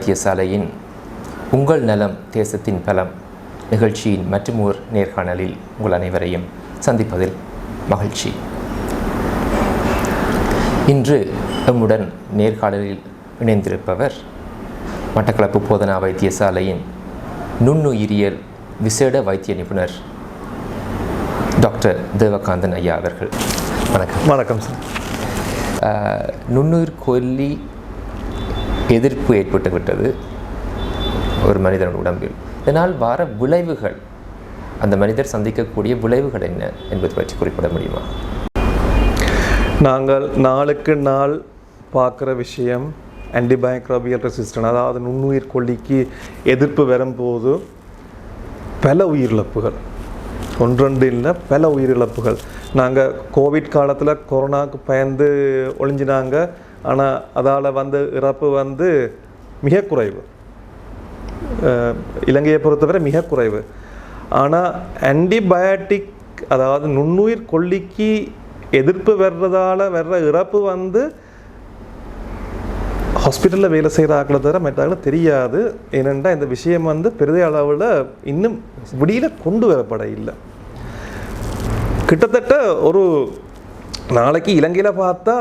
வைத்தியசாலையின் உங்கள் நலம் தேசத்தின் பலம் நிகழ்ச்சியின் மற்றுமோர் நேர்காணலில் உங்கள் அனைவரையும் சந்திப்பதில் மகிழ்ச்சி. இன்று எம்முடன் நேர்காணலில் இணைந்திருப்பவர் மட்டக்களப்பு போதனா வைத்தியசாலையின் நுண்ணுயிரியல் விசேட வைத்திய நிபுணர் டாக்டர் தேவகாந்தன் ஐயா அவர்கள். வணக்கம். வணக்கம் சார். நுண்ணுயிர் கொல்லி எதிர்ப்பு ஏற்பட்டு விட்டது ஒரு மனிதன் உடம்பில். இதனால் வர விளைவுகள் அந்த மனிதர் சந்திக்கக்கூடிய விளைவுகள் என்ன என்பது பற்றி குறிப்பிட முடியுமா? நாங்கள் நாளுக்கு நாள் பார்க்குற விஷயம் ஆன்டிபயோக்ரோபியல் ரெசிஸ்டன் அதாவது நுண்ணுயிர் கொல்லிக்கு எதிர்ப்பு வரும்போது பல உயிரிழப்புகள். ஒன்றொன்று இல்லை பல உயிரிழப்புகள். நாங்கள் கோவிட் காலத்தில் கொரோனாவுக்கு பயந்து ஒழிஞ்சினாங்க ஆனால் அதால் வந்து இறப்பு வந்து மிக குறைவு. இலங்கையை பொறுத்தவரை மிக குறைவு. ஆனால் ஆன்டிபயோட்டிக் அதாவது நுண்ணுயிர் கொல்லிக்கு எதிர்ப்பு வர்றதால வர்ற இறப்பு வந்து ஹாஸ்பிட்டலில் வேலை செய்கிற ஆக்களை தவிர மற்ற தெரியாது. ஏனென்றால் இந்த விஷயம் வந்து பெரிய அளவில் இன்னும் விடியில் கொண்டு வரப்பட இல்லை. கிட்டத்தட்ட ஒரு நாளைக்கு இலங்கையில் பார்த்தா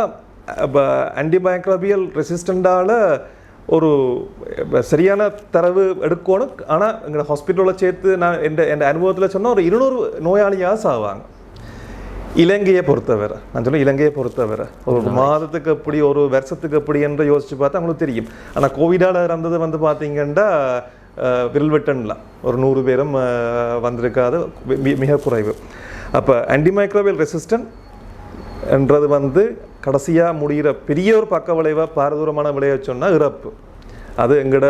ஆன்டிபயோக்ராபியல் ரெசிஸ்டண்டால் ஒரு இப்ப சரியான தரவு எடுக்கணும். ஆனால் எங்களை ஹாஸ்பிட்டலில் சேர்த்து நான் என் என் அனுபவத்தில் சொன்னால் ஒரு இருநூறு நோயாளியாக சாவாங்க இலங்கையை பொறுத்தவரை. நான் சொல்ல இலங்கையை பொறுத்தவரை. ஒரு மாதத்துக்கு எப்படி ஒரு வருஷத்துக்கு எப்படி என்று யோசிச்சு பார்த்தா உங்களுக்கு தெரியும். ஆனால் கோவிடால் இறந்தது வந்து பார்த்தீங்கன்னா வெட்டன்லாம் ஒரு நூறு பேரும் வந்திருக்காது. மிக குறைவு. அப்போ ஆன்டிமைக்ரோபியல் ரெசிஸ்டன்ட் என்றது வந்து கடைசியாக முடிகிற பெரிய ஒரு பக்க விளைவாக பாரதூரமான விளைவை சொன்னால் இறப்பு. அது எங்களோட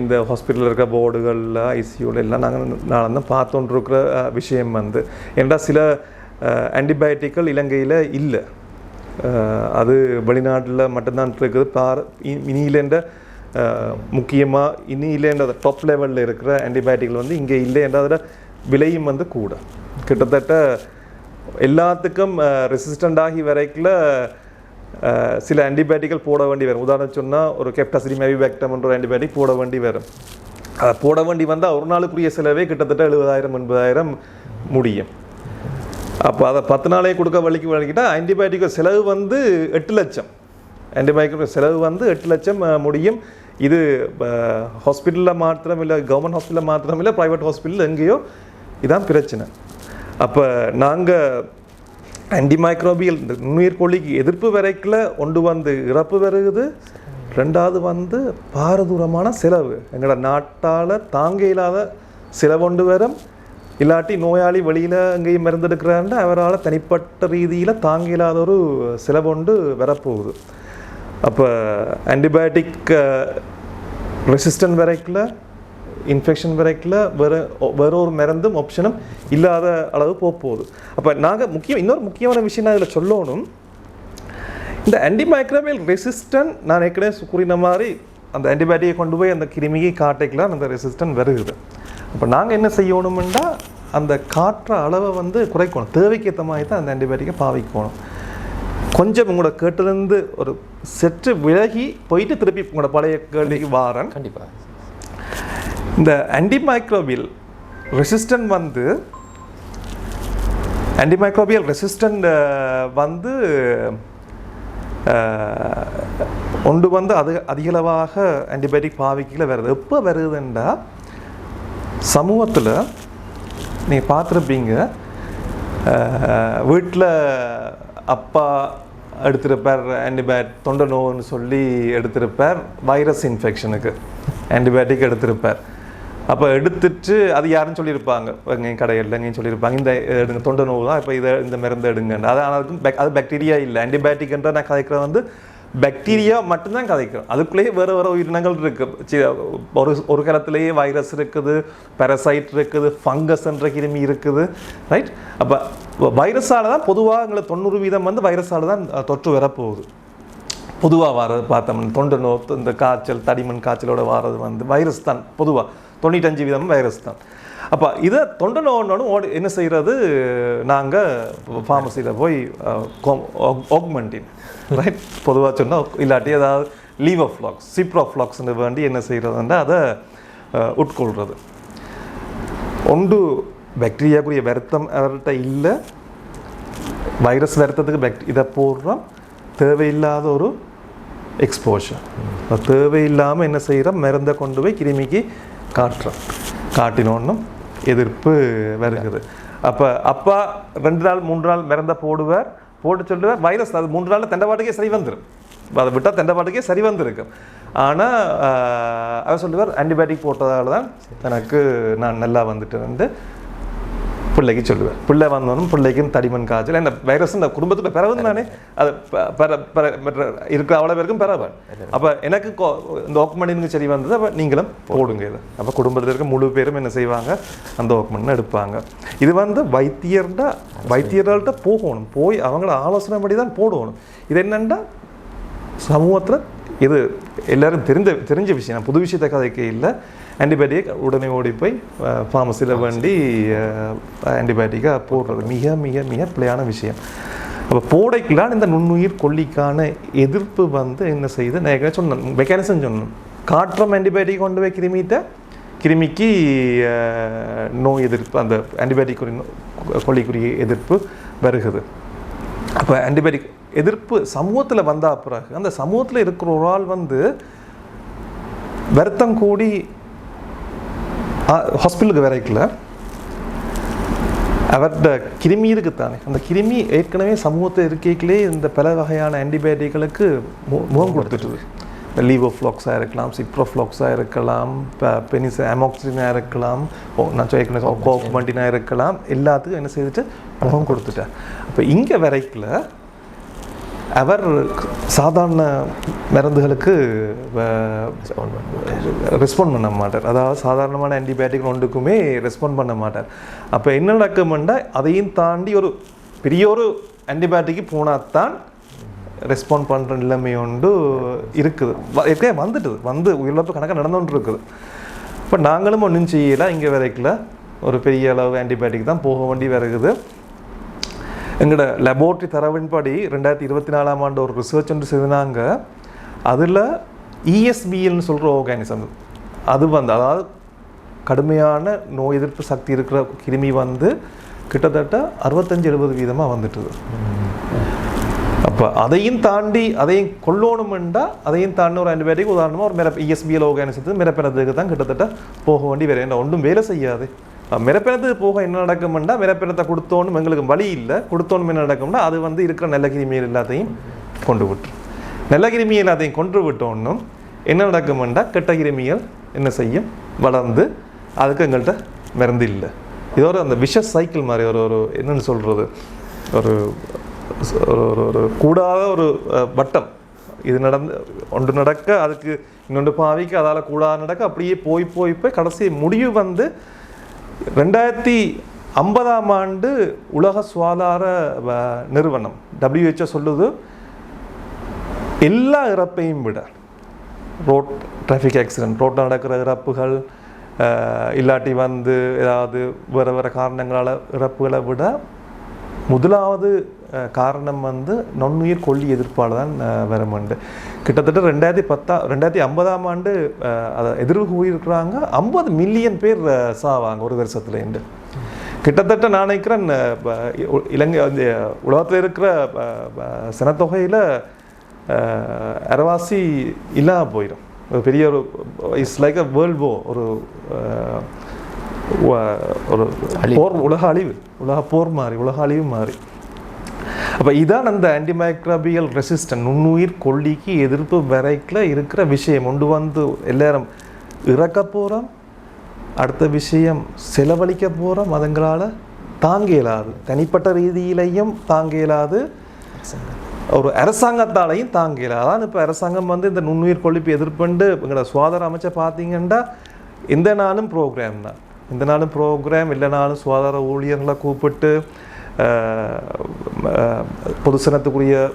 இந்த ஹாஸ்பிட்டலில் இருக்க போர்டுகளில் ஐசியூவில் எல்லாம் நாங்கள் நான் தான் பார்த்துட்டு இருக்கிற விஷயம் வந்து. ஏன்டா சில ஆன்டிபயோட்டிக்கள் இலங்கையில் இல்லை. அது வெளிநாட்டில் மட்டும்தான் இருக்குது. பார இனியிலேண்ட முக்கியமாக இனியிலேண்ட டாப் லெவலில் இருக்கிற ஆன்டிபயோட்டிக்கள் வந்து இங்கே இல்லைன்றதோட விலையும் வந்து கூட. கிட்டத்தட்ட எல்லாத்துக்கும் ரெசிஸ்டண்ட் ஆகி வரைக்கில் சில ஆன்டிபயோட்டிக்கல் போட வேண்டி வரும். உதாரணம் சொன்னால் ஒரு கெப்டாசிடி மேவிபேக்டம்ன்ற ஒரு ஆன்டிபயோட்டிக் போட வேண்டி வரும். அதை போட வேண்டி வந்தால் ஒரு நாளுக்குரிய செலவே கிட்டத்தட்ட எழுபதாயிரம் எண்பதாயிரம் முடியும். அப்போ அதை பத்து நாளே கொடுக்க வழிக்கு வழங்கிட்டால் ஆன்டிபயோட்டிக் செலவு வந்து எட்டு லட்சம். ஆன்டிபயோட்டிக் செலவு வந்து எட்டு லட்சம் முடியும். இது ஹாஸ்பிட்டலில் மாத்திரம் இல்லை கவர்மெண்ட் ஹாஸ்பிட்டலில் மாத்திரம் இல்லை ப்ரைவேட் ஹாஸ்பிட்டல் எங்கேயோ இதான் பிரச்சனை. அப்போ நாங்கள் ஆன்டிமைக்ரோபியல் இந்த நுண்ணுயிர் எதிர்ப்பு வரைக்கில் ஒன்று வந்து இறப்பு வருகுது ரெண்டாவது வந்து பாரதூரமான செலவு. எங்களோட நாட்டால் தாங்க இல்லாத செலவொண்டு வரும். இல்லாட்டி நோயாளி வெளியில் எங்கேயும் மருந்தெடுக்கிறாருன்னா அவரால் தனிப்பட்ட ரீதியில் தாங்க இல்லாத ஒரு செலவொண்டு வரப்போகுது. அப்போ ஆன்டிபயோட்டிக் ரெசிஸ்டன்ட் வரைக்குள்ள இன்ஃபெக்ஷன் வரைக்குள்ள வேறு வேற ஒரு மருந்தும் ஆப்ஷனும் இல்லாத அளவு போக போகுது. அப்போ நாங்கள் முக்கியம் இன்னொரு முக்கியமான விஷயம் நான் இதில் சொல்லணும். இந்த ஆன்டிமைக்ரோபியல் ரெசிஸ்டன்ட் நான் ஏற்கனவே கூறின மாதிரி அந்த ஆன்டிபயோட்டிக்கை கொண்டு போய் அந்த கிருமியை காட்டைக்கெலாம் அந்த ரெசிஸ்டன்ட் வருகுது. அப்போ நாங்கள் என்ன செய்யணும்னா அந்த காற்ற அளவை வந்து குறைக்கணும். தேவைக்கு ஏற்ற மாதிரி தான் அந்த ஆன்டிபயோட்டிக்கை பாவிக்கணும். கொஞ்சம் உங்களோட கேட்டிலிருந்து ஒரு செற்று விலகி போயிட்டு திருப்பி உங்களோட பழைய கேள்விக்கு வாரன். கண்டிப்பாக இந்த ஆன்டிமைக்ரோபியல் ரெசிஸ்டன்ட் வந்து ஆன்டிமைக்ரோபியல் ரெசிஸ்டன்ட் uh, வந்து uh, ஒன்று வந்து அது அதிகளவாக ஆன்டிபயோட்டிக் பாவிக்கல வருது. எப்போ வருதுண்டா சமூகத்தில் நீங்கள் பார்த்துருப்பீங்க uh, வீட்டில் அப்பா எடுத்திருப்பார் ஆன்டிபயோட் தொண்டை நோவுன்னு சொல்லி எடுத்திருப்பார் வைரஸ் இன்ஃபெக்ஷனுக்கு ஆன்டிபயோட்டிக் எடுத்திருப்பார். அப்போ எடுத்துட்டு அது யாருன்னு சொல்லியிருப்பாங்க. எங்கேயும் கடையில் எங்கேயும் சொல்லியிருப்பாங்க. இந்த எடுங்க தொண்டை நோவு தான். இப்போ இதை இந்த மருந்து எடுங்க அது ஆனால் அது பாக்டீரியா இல்லை. ஆன்டிபயோட்டிக்ன்ற நான் கதைக்கிறது வந்து பாக்டீரியா மட்டும்தான் கதைக்கும் அதுக்குள்ளேயே வேறு வேறு உயிரினங்கள் இருக்குது ஒரு ஒரு காலத்திலேயே வைரஸ் இருக்குது பெரசைட் இருக்குது ஃபங்கஸ் என்ற கிருமி இருக்குது ரைட் அப்போ வைரஸால் தான் பொதுவாக எங்களை தொண்ணூறு வீதம் வந்து வைரஸால் தான் தொற்று வரப்போகுது. பொதுவாக வர்றது பார்த்தோம்னா தொண்டு நோய் இந்த காய்ச்சல் தடிமண் காய்ச்சலோட வர்றது வந்து வைரஸ் தான் பொதுவாக தொண்ணூத்தஞ்சு வீதம் வைரஸ் தான். அப்போ இதை தொண்டு நோன்னு ஓடி என்ன செய்கிறது நாங்கள் ஃபார்மசியில் போய் ஆக்மெண்டின் ரைட் பொதுவாக சொன்னால் இல்லாட்டி ஏதாவது லீவோ ஃப்ளாக்ஸ் சிப்ரோ ஃப்ளாக்ஸ்னு வேண்டி என்ன செய்கிறதுன்னா அதை உட்கொள்கிறது ஒன்று பாக்டீரியாக்குரிய வருத்தம் அவர்கிட்ட இல்லை. வைரஸ் வருத்தத்துக்கு பேக்டீ இதை போடுறோம். தேவையில்லாத ஒரு எக்ஸ்போஷர் தேவையில்லாமல் என்ன செய்கிறோம் மருந்தை கொண்டு போய் கிருமிக்கு காட்டுறோம் காட்டினோன்னும் எதிர்ப்பு வருகிறது. அப்போ அப்பா ரெண்டு நாள் மூன்று நாள் மருந்தை போடுவார் போட்டு சொல்லுவார் வைரஸ் அது மூன்று நாளில் தண்டவாட்டுக்கே சரி வந்துடும் அதை விட்டால் தண்டவாட்டுக்கே சரி வந்திருக்கும். ஆனால் அவர் சொல்லுவார் ஆன்டிபயோட்டிக் போட்டதால் தான் எனக்கு நான் நல்லா வந்துட்டு வந்து பிள்ளைக்கு சொல்லுவேன். பிள்ளை வந்தோனும் பிள்ளைக்கும் தடிமன் காய்ச்சல் இந்த வைரஸ் இந்த குடும்பத்தில் பிறகு தானே. அது இருக்கிற அவ்வளோ பேருக்கும் பிறவன் அப்போ எனக்கு இந்த ஓக்குமணினுக்கு சரி வந்தது அப்போ நீங்களும் போடுங்க இது. அப்போ குடும்பத்தில் இருக்க முழு பேரும் என்ன செய்வாங்க? அந்த ஓக்குமணி எடுப்பாங்க. இது வந்து வைத்தியர்கிட்ட வைத்தியர்கள்ட்ட போகணும். போய் அவங்கள ஆலோசனை படி தான் போடணும். இது என்னென்னா சமூகத்தில் இது எல்லாரும் தெரிந்த தெரிஞ்ச விஷயம். புது விஷயத்தை கதைக்கு இல்லை. ஆன்டிபயோட்டிக் உடனே ஓடி போய் ஃபார்மசியில் வேண்டி ஆன்டிபயோட்டிக்காக போடுறது. மிக மிக மிக பிழையான விஷயம். அப்போ போடைக்கெல்லாம் இந்த நுண்ணுயிர் கொல்லிக்கான எதிர்ப்பு வந்து என்ன செய்யுது நான் ஏற்கனவே சொன்னேன் மெக்கானிசம் சொன்னேன். காற்றம் ஆன்டிபயோட்டிக் கொண்டு போய் கிருமிட்ட கிருமிக்கு நோய் எதிர்ப்பு அந்த ஆன்டிபயோட்டிக் கொல்லிக்குரிய எதிர்ப்பு வருகிறது. அப்போ ஆன்டிபயோட்டிக் எதிர்ப்பு சமூகத்தில் வந்தா பிறகு அந்த சமூகத்தில் இருக்கிற ஒரு ஆள் வந்து வருத்தம் கூடி ஹாஸ்பிட்டலுக்கு வரைக்கல அவர்கிட்ட கிருமி இருக்குத்தானே? அந்த கிருமி ஏற்கனவே சமூகத்தை இருக்கைகளே இந்த பல வகையான ஆன்டிபயோட்டிக்களுக்கு மு- முகம் கொடுத்துட்டுது. லீவோஃப்ளாக்ஸாக இருக்கலாம் சிப்ரோஃப்ளாக்ஸாக இருக்கலாம் பெனிஸ் அமோக்சினாக இருக்கலாம் ஓ, நான் சொல்லிக்கிறேன் கோக்மண்டினாக இருக்கலாம் எல்லாத்துக்கும் என்ன செய்துட்டு முகம் கொடுத்துட்டார் அப்போ இங்கே வரைக்கல அவர் சாதாரண மருந்துகளுக்கு ரெஸ்பாண்ட் பண்ண மாட்டார். அதாவது சாதாரணமான ஆன்டிபயோட்டிக் ஒன்றுக்குமே ரெஸ்பாண்ட் பண்ண மாட்டார். அப்போ என்ன நடக்கும்னா அதையும் தாண்டி ஒரு பெரிய ஒரு ஆன்டிபயோட்டிக்கு போனால் தான் ரெஸ்பாண்ட் பண்ணுற நிலைமை ஒன்று இருக்குது. ஏற்கனவே வந்துட்டுது வந்து உயிரிழப்பு கணக்காக நடந்துகிட்டு இருக்குது இப்போ நாங்களும் ஒன்றும் செய்யலை. இங்கே வரைக்கல ஒரு பெரிய அளவு ஆன்டிபயோட்டிக் தான் போக வேண்டி வருகுது எங்களோட லெபோரட்டரி தரவின்படி ரெண்டாயிரத்தி இருபத்தி நாலாம் ஆண்டு ஒரு ரிசர்ச் ஒன்று செய்தாங்க அதில் இஎஸ்பிஎல்னு சொல்கிற ஆர்கானிசம் அது வந்து அதாவது கடுமையான நோய் எதிர்ப்பு சக்தி இருக்கிற கிருமி வந்து கிட்டத்தட்ட அறுபத்தஞ்சு எழுபது வீதமாக வந்துட்டுது. அப்போ அதையும் தாண்டி அதையும் கொள்ளணுமெண்டா அதையும் தாண்டி ஒரு ஆன்டிபயோட்டிக் உதாரணமாக ஒரு மிரப் இஎஸ்பிஎல் ஆர்கானிசத்துக்கு மிரப்பினதுக்கு தான் கிட்டத்தட்ட போக வேண்டி வேறு என்ன ஒன்றும் வேலை செய்யாது. மிரப்பினத்துக்கு போக என்ன நடக்கும்னா மிரப்பினத்தை கொடுத்தோன்னு எங்களுக்கு வழி இல்லை. கொடுத்தோன்னு என்ன நடக்கும்னா அது வந்து இருக்கிற நல்ல எல்லாத்தையும் கொண்டு விட்டுரும் நல்ல அதையும் எல்லாத்தையும் கொண்டு விட்டோன்னும் என்ன நடக்கும்னா கெட்டகிருமிகள் என்ன செய்யும்? வளர்ந்து அதுக்கு எங்கள்கிட்ட மருந்து இல்லை. இது ஒரு அந்த விஷ சைக்கிள் மாதிரி ஒரு ஒரு என்னன்னு சொல்கிறது ஒரு ஒரு ஒரு ஒரு கூடாத ஒரு வட்டம். இது நடந்து ஒன்று நடக்க அதுக்கு இன்னொன்று பாவிக்க அதால் கூடாத நடக்க அப்படியே போய் போய் போய் கடைசி முடிவு வந்து ரெண்டாயிரத்தி ஐம்பதாம் ஆண்டு உலக சுகாதார வ- நிறுவனம் டபிள்யூஹெச்ஓ சொல்லுது எல்லா இறப்பையும் விட ரோட் டிராஃபிக் ஆக்சிடென்ட் ரோட்டில் நடக்கிற இறப்புகள் இல்லாட்டி வந்து ஏதாவது வேறு வேறு காரணங்களால் இறப்புகளை விட முதலாவது காரணம் வந்து நுண்ணுயிர் கொல்லி எதிர்ப்பால் தான் வருமுண்டு கிட்டத்தட்ட ரெண்டாயிரத்தி பத்தா ரெண்டாயிரத்தி ஐம்பதாம் ஆண்டு அதை எதிர்வு கூறியிருக்கிறாங்க. ஐம்பது மில்லியன் பேர் சாவாங்க ஒரு வருஷத்துலேருந்து கிட்டத்தட்ட நான் நினைக்கிறேன் இலங்கை உலகத்தில் இருக்கிற சனத்தொகையில் அரவாசி இல்லாமல் போயிடும் ஒரு பெரிய ஒரு it's like a world war ஒரு ஒரு போர் உலக அழிவு. உலக போர் மாதிரி உலக அழிவு மாதிரி அப்போ இதான் அந்த ஆன்டிமைக்ரோபியல் ரெசிஸ்டன்ட் நுண்ணுயிர் கொல்லிக்கு எதிர்ப்பு வரைக்கில் இருக்கிற விஷயம். கொண்டு வந்து எல்லாரும் இறக்க போகிறோம் அடுத்த விஷயம் செலவழிக்க போகிறோம் அதுங்களால் தாங்க இயலாது. தனிப்பட்ட ரீதியிலையும் தாங்க இயலாது. ஒரு அரசாங்கத்தாலையும் தாங்க இயலாது. அதான் இப்போ அரசாங்கம் வந்து இந்த நுண்ணுயிர் கொழிப்பு எதிர்ப்புண்டு எங்களோட சுகாதார அமைச்சர் பார்த்தீங்கன்னா எந்த நாளும் ப்ரோக்ராம் தான். எந்த நாளும் ப்ரோக்ராம் இல்லைனாலும் சுகாதார ஊழியர்களை கூப்பிட்டு பொதுசனத்துக்குரிய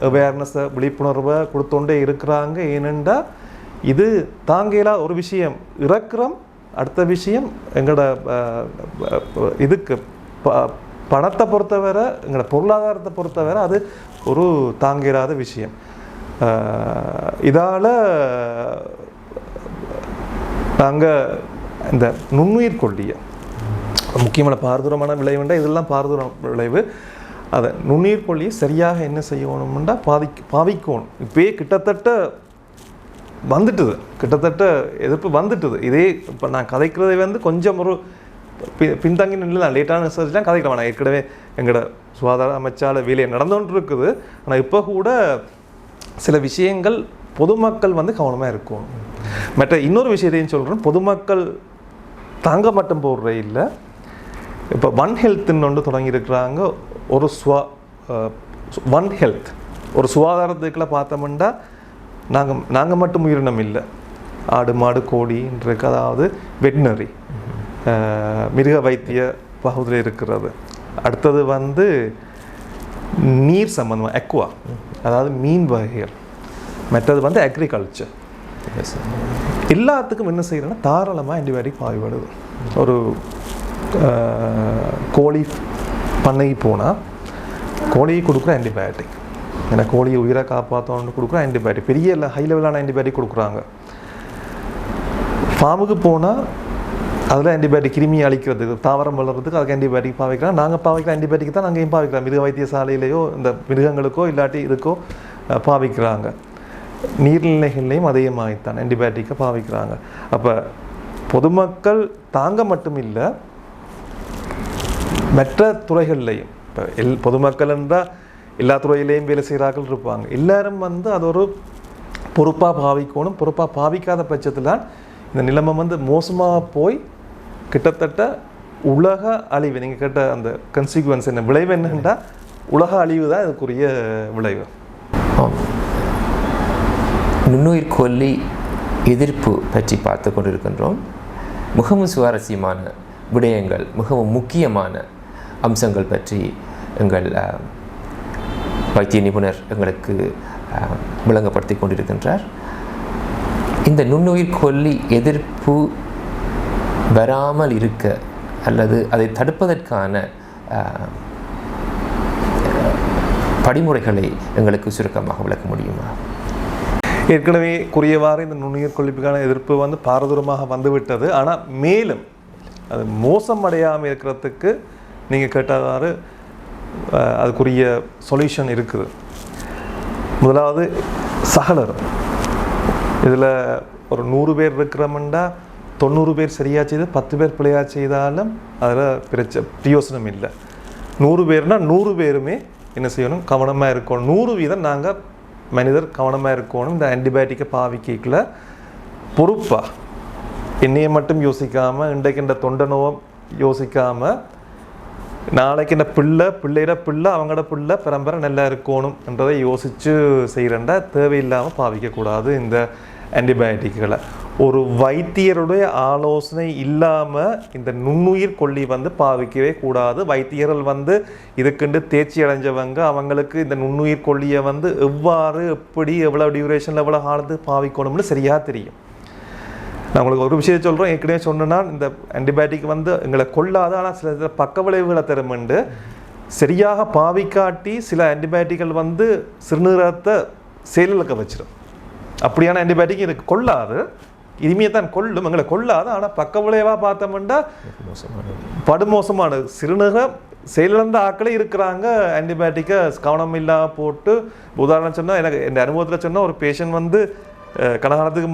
அவேர்னஸை விழிப்புணர்வை கொடுத்தோண்டே இருக்கிறாங்க. ஏனெண்டா இது தாங்கலா ஒரு விஷயம். இறக்குறோம் அடுத்த விஷயம் எங்களோட இதுக்கு. ப- பணத்தை பொறுத்தவரை எங்களோட பொருளாதாரத்தை பொறுத்தவரை அது ஒரு தாங்கிராத விஷயம். இதால் நாங்கள் இந்த நுண்ணுயிர் கொல்லிய முக்கியமான பாரதூரமான விளைவுண்டா இதெல்லாம் பாரதூர விளைவு. அதை நுண்ணீர் கொல்லியை சரியாக என்ன செய்யணும்னா பாதி பாவிக்கணும். இப்போயே கிட்டத்தட்ட வந்துட்டுது. கிட்டத்தட்ட எதிர்ப்பு வந்துட்டுது. இதே இப்போ நான் கதைக்கிறதை வந்து கொஞ்சம் ஒரு பி- பின்தங்கி நிலை நான் லேட்டான ரிசர்ச்லாம் கதைக்கலாம். நான் ஏற்கனவே எங்களோட சுகாதார அமைச்சால வேலையை நடந்துகிட்டு இருக்குது ஆனால் இப்போ கூட சில விஷயங்கள் பொதுமக்கள் வந்து கவனமாக இருக்கும் மற்ற இன்னொரு விஷயத்தையும் சொல்கிறேன் பொதுமக்கள் தாங்க மட்டும் போடுற இல்லை. இப்போ ஒன் ஹெல்த்னு ஒன்று தொடங்கியிருக்கிறாங்க ஒரு சுவா ஒன் ஹெல்த் ஒரு சுகாதாரத்துக்குள்ள பார்த்தோம்னா நாங்கள் நாங்கள் மட்டும் உயிரினம் இல்லை. ஆடு மாடு கோழின்றிருக்கு அதாவது வெட்னரி மிருக வைத்திய பகுதியில் இருக்கிறது. அடுத்தது வந்து நீர் சம்பந்தமாக எக்குவா அதாவது மீன் வகைகள். மற்றது வந்து அக்ரிகல்ச்சர் எல்லாத்துக்கும் என்ன செய்யறேன்னா தாராளமாக ஆன்டிபயோட்டிக் பாய்படுது ஒரு கோழி பண்ணைக்கு போனால் கோழியை கொடுக்குற ஆன்டிபயோட்டிக் ஏன்னா கோழியை உயிரை காப்பாற்றணும்னு கொடுக்குற ஆன்டிபயோட்டிக் பெரிய இல்லை ஹை லெவலான ஆன்டிபயோட்டிக் கொடுக்குறாங்க. ஃபார்முக்கு போனால் அதில் ஆன்டிபயோட்டிக் கிருமி அழிக்கிறதுக்கு தாவரம் வளர்றதுக்கு அதுக்கு ஆன்டிபயோட்டிக் பாவிக்கிறோம் நாங்கள் பாவிக்கிற ஆன்டிபயோட்டிக் தான் நாங்கள் பாவிக்கிறோம். மிருக வைத்தியசாலையிலேயோ இந்த மிருகங்களுக்கோ இல்லாட்டி இதுக்கோ பாவிக்கிறாங்க. நீர்நிலைகள்லையும் அதே மாதிரி தான் ஆன்டிபயோட்டிக்கை பாவிக்கிறாங்க. அப்போ பொதுமக்கள் தாங்க மட்டும் இல்லை மற்ற துறைகள்லையும். இப்போ எல் பொதுமக்கள் என்றால் எல்லா துறையிலையும் வேலை செய்கிறார்கள் இருப்பாங்க. எல்லாரும் வந்து அது ஒரு பொறுப்பாக பாவிக்கணும். பொறுப்பாக பாவிக்காத பட்சத்தில் தான் இந்த நிலைமை வந்து மோசமாக போய் கிட்டத்தட்ட உலக அழிவு. நீங்கள் கேட்ட அந்த கன்சிக்வன்ஸ் என்ன விளைவு என்னென்னா உலக அழிவு தான் இதுக்குரிய விளைவு. நுண்ணுயிர் கொல்லி எதிர்ப்பு பற்றி பார்த்து கொண்டிருக்கின்றோம். மிகவும் சுவாரஸ்யமான விடயங்கள் மிகவும் முக்கியமான அம்சங்கள் பற்றி எங்கள் வைத்திய நிபுணர் எங்களுக்கு விளங்கப்படுத்தி கொண்டிருக்கின்றார். இந்த நுண்ணுயிர் கொல்லி எதிர்ப்பு வராமல் இருக்க அல்லது அதை தடுப்பதற்கான படிமுறைகளை எங்களுக்கு சுருக்கமாக விளக்க முடியுமா? ஏற்கனவே கூறியவாறு இந்த நுண்ணுயிர் கொல்லிப்புக்கான எதிர்ப்பு வந்து பாரதூரமாக வந்துவிட்டது. ஆனால் மேலும் அது மோசம் அடையாமல் இருக்கிறதுக்கு நீங்கள் கேட்டவாறு அதுக்குரிய சொல்யூஷன் இருக்குது. முதலாவது சகலர். இதில் ஒரு நூறு பேர் இருக்கிறோம்னா தொண்ணூறு பேர் சரியாக செய்து பத்து பேர் பிள்ளையாக செய்தாலும் அதில் பிரச்ச பிரயோசனம் இல்லை. நூறு பேர்னால் நூறு பேருமே என்ன செய்யணும்? கவனமாக இருக்கணும். நூறு வீதம் நாங்கள் மனிதர் கவனமாக இருக்கணும். இந்த ஆன்டிபயோட்டிக்கை பாவிக்கல பொறுப்பாக என்னையை மட்டும் யோசிக்காமல் இன்றைக்கு இந்த நோவம் யோசிக்காமல் நாளைக்கு இந்த பிள்ளை பிள்ளையிட பிள்ளை அவங்களோட பிள்ளை பரம்பரை நல்லா இருக்கணும் என்றதை யோசித்து செய்கிறண்டா தேவையில்லாமல் பாவிக்கக்கூடாது இந்த ஆன்டிபயோட்டிக்குகளை ஒரு வைத்தியருடைய ஆலோசனை இல்லாமல் இந்த நுண்ணுயிர் கொல்லி வந்து பாவிக்கவே கூடாது. வைத்தியர்கள் வந்து இதுக்குண்டு தேர்ச்சி அடைஞ்சவங்க அவங்களுக்கு இந்த நுண்ணுயிர் கொல்லியை வந்து எவ்வாறு எப்படி எவ்வளோ டியூரேஷனில் எவ்வளோ ஆனது பாவிக்கணும்னு சரியாக தெரியும். நான் உங்களுக்கு ஒரு விஷயம் சொல்கிறோம் ஏற்கனவே சொன்னேன்னா இந்த ஆன்டிபயோட்டிக் வந்து எங்களை கொள்ளாத ஆனால் சில இதில் பக்க விளைவுகளை தருமெண்டு சரியாக பாவிக்காட்டி சில ஆன்டிபயோட்டிக்கள் வந்து சிறுநீரகத்தை செயலிழக்க வச்சிடும் அப்படியான ஆன்டிபயோட்டிக் இதுக்கு கொள்ளாது. இனிமே தான் கொள்ளும். எங்களை கொள்ளாது. ஆனால் பக்க விளைவாக பார்த்தோம்னா படுமோசமானது. சிறுநீரகம் செயலிழந்த ஆக்களே இருக்கிறாங்க. ஆன்டிபயோட்டிக்கை கவனம் இல்லாமல் போட்டு உதாரணம் சொன்னால் எனக்கு என் அனுபவத்தில் சொன்னால் ஒரு பேஷண்ட் வந்து அஹ், கனகாலத்துக்கு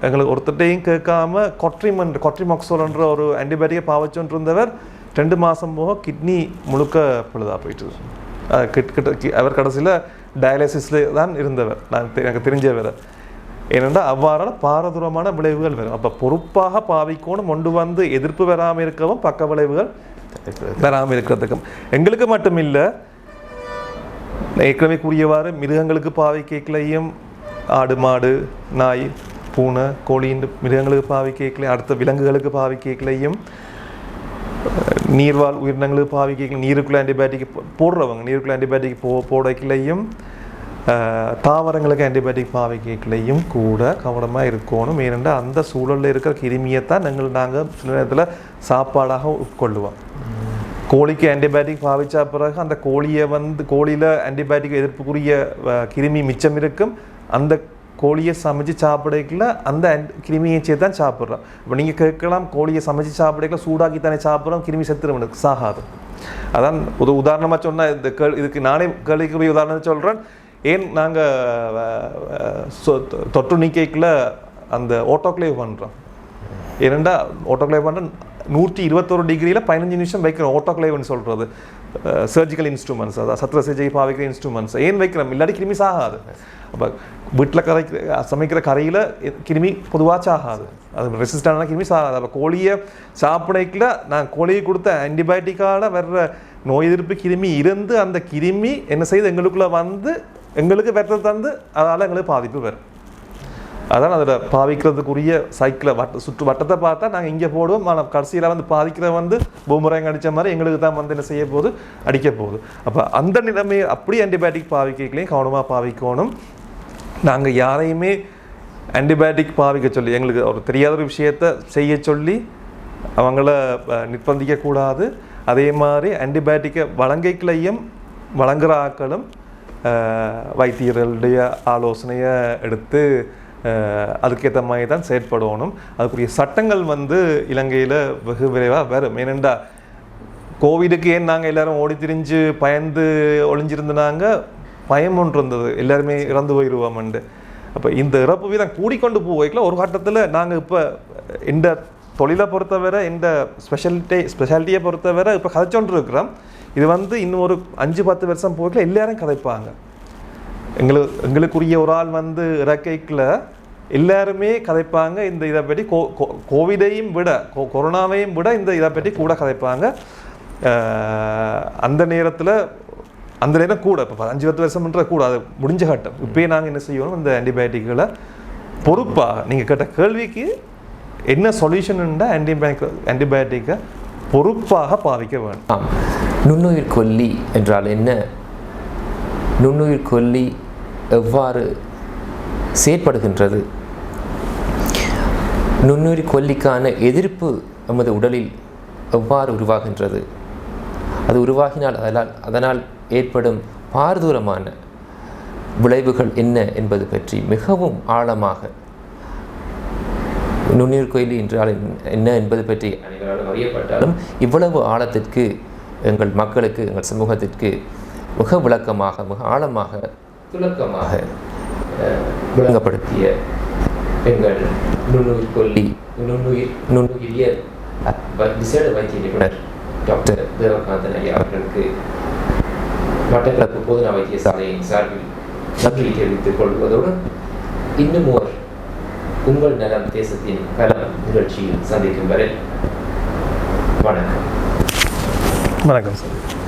எங்களுக்கு ஒருத்தட்டையும் கேட்காம கொட்ரிமன் கொட்ரிமாக்சோல்ன்ற ஒரு ஆன்டிபயோட்டிக்கை பாவச்சோன்ட்டு இருந்தவர் ரெண்டு மாதம் போக கிட்னி முழுக்க பொழுதாக போயிட்டு கிட் கிட்ட கி- அவர் கடைசியில் டயாலிசிஸில் தான் இருந்தவர். நான் எனக்கு தெரிஞ்சவர். ஏனென்றால் அவ்வாறான பாரதூரமான விளைவுகள் வரும். அப்போ பொறுப்பாக பாவிக்கணும் கொண்டு வந்து எதிர்ப்பு வராமல் இருக்கவும் பக்க விளைவுகள் வராமல் இருக்கிறதுக்கும். எங்களுக்கு மட்டும் இல்லை ஏற்கனவே கூறியவாறு மிருகங்களுக்கு பாவிக்கைகளையும் ஆடு மாடு நாய் பூனை கோழியின் மிருகங்களுக்கு பாவிக்கைகளையும் அடுத்த விலங்குகளுக்கு பாவிக்கைகளையும் நீர்வாழ் உயிரினங்களுக்கு பாவிக்க நீருக்குள்ள ஆன்டிபயோட்டிக் போடுறவங்க நீருக்குள்ள ஆன்டிபயோட்டிக் போ போடக்கலையும் தாவரங்களுக்கு ஆன்டிபயோட்டிக் கேட்கலையும் கூட கவனமாக இருக்கணும் ஏனென்றால் அந்த சூழலில் இருக்கிற கிருமியைத்தான் நாங்கள் நாங்கள் சில நேரத்தில் சாப்பாடாக உட்கொள்ளுவோம் கோழிக்கு ஆன்டிபயோட்டிக் பாவிச்சா பிறகு அந்த கோழியை வந்து கோழியில் ஆன்டிபயோட்டிக் எதிர்ப்புக்குரிய கிருமி மிச்சம் இருக்கும் அந்த கோழியை சமைச்சு சாப்பிடக்குள்ள அந்த கிருமியை சேர்த்து தான் சாப்பிட்றோம். இப்போ நீங்கள் கேட்கலாம் கோழியை சமைச்சு சாப்பிடக்குள்ள சூடாக்கி தானே சாப்பிட்றோம் கிருமி செத்துரும் சாகாது. அதான் ஒரு உதாரணமாக சொன்னால் இந்த கேள் இதுக்கு நானே கேள்விக்குரிய உதாரணம் சொல்கிறேன் ஏன் நாங்கள் தொற்று நீக்கைக்குள்ள அந்த ஓட்டோக்ளேவ் பண்ணுறோம் ஏனெண்டா ஓட்டோக்ளேவ் பண்ண நூற்றி இருபத்தொரு டிகிரியில் பதினஞ்சு நிமிஷம் வைக்கிறோம். ஓட்டோக்ளேவ்னு சொல்கிறது சர்ஜிக்கல் இன்ஸ்ட்ருமெண்ட்ஸ் அதாவது சத்திர சிகிச்சை பாவிக்கிற இன்ஸ்ட்ருமெண்ட்ஸ் ஏன் வைக்கிறோம்? இல்லாட்டி கிருமி சாகாது. அப்போ வீட்டில் கரை சமைக்கிற கரையில் கிருமி பொதுவாக சாகாது. அது ரெசிஸ்டான கிருமி சாகாது. அப்போ கோழியை சாப்பிடக்கல நான் கோழியை கொடுத்த ஆன்டிபயோட்டிக்கால் வர்ற நோய் எதிர்ப்பு கிருமி இருந்து அந்த கிருமி என்ன செய்யுது எங்களுக்குள்ளே வந்து எங்களுக்கு வெற்ற தந்து அதால் எங்களுக்கு பாதிப்பு வரும். அதான் அதில் பாவிக்கிறதுக்குரிய சைக்கிளை வட்ட சுற்று வட்டத்தை பார்த்தா நாங்கள் இங்கே போடுவோம். ஆனால் கடைசியில் வந்து பாதிக்கிற வந்து பூமரங்க அடித்த மாதிரி எங்களுக்கு தான் வந்து என்ன செய்ய போகுது? அடிக்க போகுது. அப்போ அந்த நிலைமையை அப்படி ஆன்டிபயோட்டிக் பாவிக்கலையும் கவனமாக பாவிக்கணும். நாங்கள் யாரையுமே ஆன்டிபயோட்டிக் பாவிக்க சொல்லி எங்களுக்கு ஒரு தெரியாத ஒரு விஷயத்த செய்ய சொல்லி அவங்கள நிர்பந்திக்கக்கூடாது அதே மாதிரி ஆன்டிபயோட்டிக்கை வழங்கைக்குள்ளேயும் வழங்குற ஆக்களும் வைத்தியர்களுடைய ஆலோசனையை எடுத்து அதுக்கேற்ற மாதிரி தான் செயற்படணும். அதுக்குரிய சட்டங்கள் வந்து இலங்கையில் வெகு விரைவாக வரும். ஏனெண்டா கோவிடுக்கு ஏன் நாங்கள் எல்லாரும் ஓடி திரிஞ்சு பயந்து ஒளிஞ்சிருந்தாங்க பயம் ஒன்று இருந்தது. எல்லாருமே இறந்து போயிடுவோம்ண்டு அப்போ இந்த இறப்பு வீதம் கூடிக்கொண்டு போய்க்கல ஒரு கட்டத்தில் நாங்கள் இப்போ இந்த தொழிலை பொறுத்தவரை இந்த ஸ்பெஷாலிட்டி ஸ்பெஷாலிட்டியை பொறுத்தவரை இப்போ கதைச்சொன்று இருக்கிறோம் இது வந்து இன்னும் ஒரு அஞ்சு பத்து வருஷம் போய்க்கல எல்லாரும் கதைப்பாங்க. எங்களுக்கு எங்களுக்குரிய ஒரு ஆள் வந்து இறக்கைக்குள்ள எல்லாருமே கதைப்பாங்க. இந்த இதை பற்றி கோ கோவிடையும் விட கொ- கொரோனாவையும் விட இந்த இதை பற்றி கூட கதைப்பாங்க. அந்த நேரத்தில் அந்த நேரம் கூட இப்போ அஞ்சு பத்து வருஷம்ன்ற கூட அது முடிஞ்ச கட்டம். இப்பயே நாங்கள் என்ன செய்யணும்? இந்த ஆன்டிபயோட்டிக்களை பொறுப்பாக நீங்கள் கேட்ட கேள்விக்கு என்ன சொல்யூஷன்ண்டா ஆன்டிபயோட்டிக் ஆன்டிபயோட்டிக்கை பொறுப்பாக பாவிக்க வேண்டும். நுண்ணுயிர் கொல்லி என்றால் என்ன? நுண்ணுயிர் கொல்லி எவ்வாறு செயற்படுகின்றது? நுண்ணுயிர் கொல்லிக்கான எதிர்ப்பு நமது உடலில் எவ்வாறு உருவாகின்றது? அது உருவாகினால் அதனால் அதனால் ஏற்படும் பாரதூரமான விளைவுகள் என்ன என்பது பற்றி மிகவும் ஆழமாக நுண்ணுயிர் கோயில் என்றால் என்ன என்பது பற்றி அனைவராலும் அறியப்பட்டாலும் இவ்வளவு ஆழத்திற்கு எங்கள் மக்களுக்கு எங்கள் சமூகத்திற்கு மிக விளக்கமாக மிக ஆழமாக துலக்கமாக விளங்கப்படுத்திய எங்கள் நுண்ணுயிர் கொல்லி நுண்ணுயிர் நுண்ணுயிரியல் விசேட வைத்திய நிபுணர் டாக்டர் தேவகாந்தன் ஐயா அவர்களுக்கு மட்டக்களப்பு போதனா வைத்தியசாலையின் சார்பில் நன்றி தெரிவித்துக் கொள்வதோடு இன்னும் ஓர் உங்கள் நலம் தேசத்தின் கலம் நிகழ்ச்சியில் சந்திக்கும் வரை வணக்கம். வணக்கம் சார்.